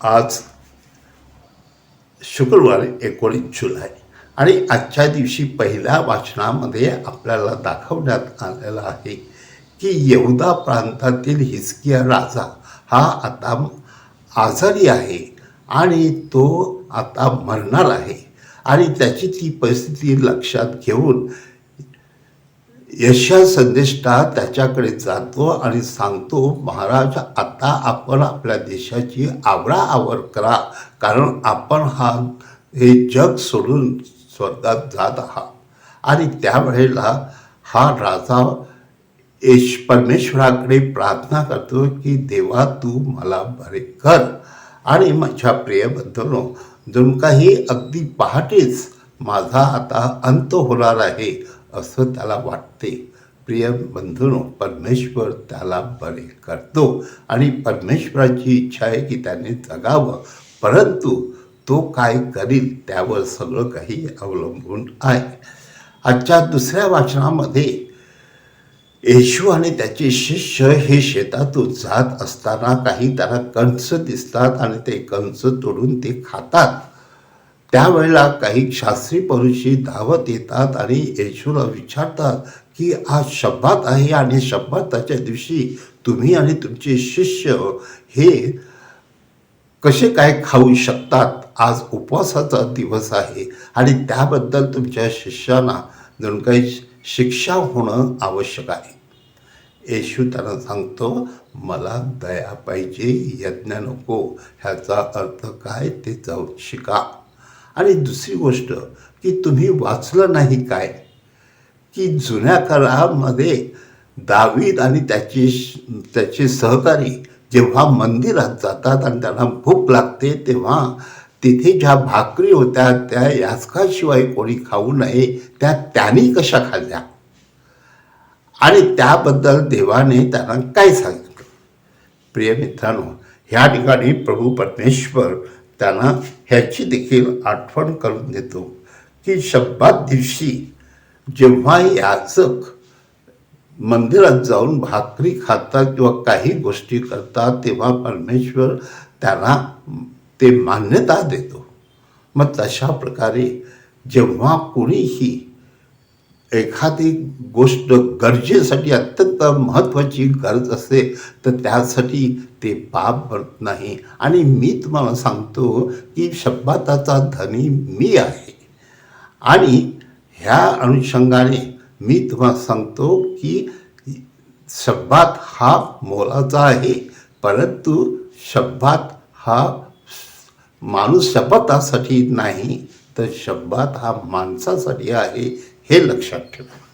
आज शुक्रवार एकोणीस जुलै आणि आजच्या दिवशी पहिल्या वाचनामध्ये आपल्याला दाखवण्यात आलेलं आहे की येवदा प्रांतातील हिसकिया राजा हा आता आजारी आहे आणि तो आता मरणार आहे आणि त्याची ती परिस्थिती लक्षात घेऊन यशा संदेष्टा त्याच्याकडे जातो आणि सांगतो महाराज आता आपण आपल्या देशाची आवराआवर करा कारण आपण हा हे जग सोडून स्वर्गात जात आहात. आणि त्यावेळेला हा राजा यश परमेश्वराकडे प्रार्थना करतो की देवा तू मला बरे कर. आणि माझ्या प्रियबद्दल जणू काही अगदी पहाटेच माझा आता अंत होणार आहे. असं त्याला वाटते. प्रिय बंधूनो परमेश्वर त्याला बरे करतो आणि परमेश्वराची इच्छा आहे की त्याने जगावं. परंतु तो काय करील त्यावर सगळं काही अवलंबून आहे. आजच्या दुसऱ्या वाचनामध्ये येशू आणि त्याचे शिष्य हे शेतातून जात असताना काही त्यांना कंस दिसतात आणि ते कंस तोडून ते खातात. त्यावेळेला काही शास्त्री परुषी धावत येतात आणि येशूला विचारतात की आज शब्दात आहे आणि शब्दाच्या दिवशी तुम्ही आणि तुमचे शिष्य हे कसे काय खाऊ शकतात? आज उपवासाचा दिवस आहे आणि त्याबद्दल तुमच्या शिष्यांना जणू काही शिक्षा होणं आवश्यक आहे. येशू त्यांना सांगतो मला दया पाहिजे यज्ञ नको ह्याचा अर्थ काय ते जाऊन शिका. आणि दुसरी गोष्ट की तुम्ही वाचलं नाही काय? की जुन्या काळामध्ये दावीद आणि त्याचे त्याचे सहकारी जेव्हा मंदिरात जातात आणि त्यांना भूक लागते तेव्हा तिथे ज्या भाकरी होत्या त्या याचकाशिवाय कोणी खाऊ नये त्या त्यांनी कशा खाल्ल्या? आणि त्याबद्दल देवाने त्यांना काय सांगितलं? प्रिय मित्रांनो ह्या ठिकाणी प्रभू परमेश्वर त्यांना ह्याची देखील आठवण करून देतो की शब्दात दिवशी जेव्हा याचक मंदिरात जाऊन भाकरी खातात किंवा काही गोष्टी करतात तेव्हा परमेश्वर त्यांना ते मान्यता देतो. मग तशा प्रकारे जेव्हा कुणीही एखादी गोष्ट गरजेसाठी अत्यंत महत्त्वाची गरज असेल तर त्यासाठी ते पाप भरत नाही. आणि मी तुम्हाला सांगतो की शब्दाचा धनी मी आहे. आणि ह्या अनुषंगाने मी तुम्हाला सांगतो की शब्दात हा मोलाचा आहे. परंतु शब्दात हा माणूस शपथासाठी नाही तर शब्दात हा माणसासाठी आहे. हे लक्षात ठेवा.